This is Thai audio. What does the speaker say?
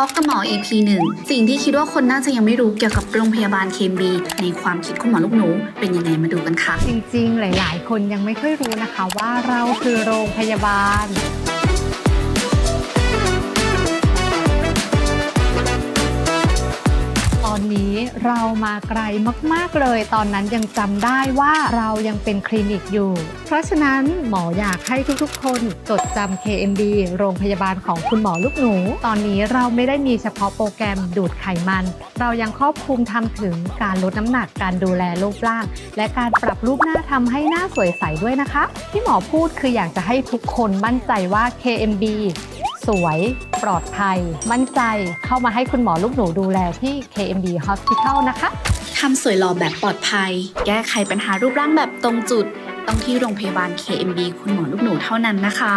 อล์กกับหมอ EP 1 สิ่งที่คิดว่าคนน่าจะยังไม่รู้เกี่ยวกับโรงพยาบาลเคมบีในความคิดคุณหมอลูกหนู เป็นยังไงมาดูกันค่ะ จริงๆ หลาย ๆ คนยังไม่ค่อยรู้นะคะว่าเราคือโรงพยาบาล อนนี้เรามาไกลมาก ๆ เลย ตอนนั้นยังจำได้ว่าเรายังเป็นคลินิกอยู่ เพราะฉะนั้นหมออยากให้ทุกๆ คนจดจำ KMD โรงพยาบาลของคุณหมอลูกหนู ตอนนี้เราไม่ได้มีเฉพาะโปรแกรมดูดไขมัน เรายังครอบคลุมทำถึงการลดน้ำหนักการดูแลรูปร่าง และการปรับรูปหน้าทำให้หน้าสวยใสด้วยนะคะ ที่หมอพูดคืออยากจะให้ทุกคนมั่นใจว่า KMB สวย ปลอดภัย มั่นใจเข้ามาให้คุณหมอลูกหนูดูแลที่ KMB Hospital นะคะทำสวยหล่อแบบปลอดภัย แก้ไขปัญหารูปร่างแบบตรงจุด ต้องที่โรงพยาบาล KMB คุณหมอลูกหนูเท่านั้นนะคะ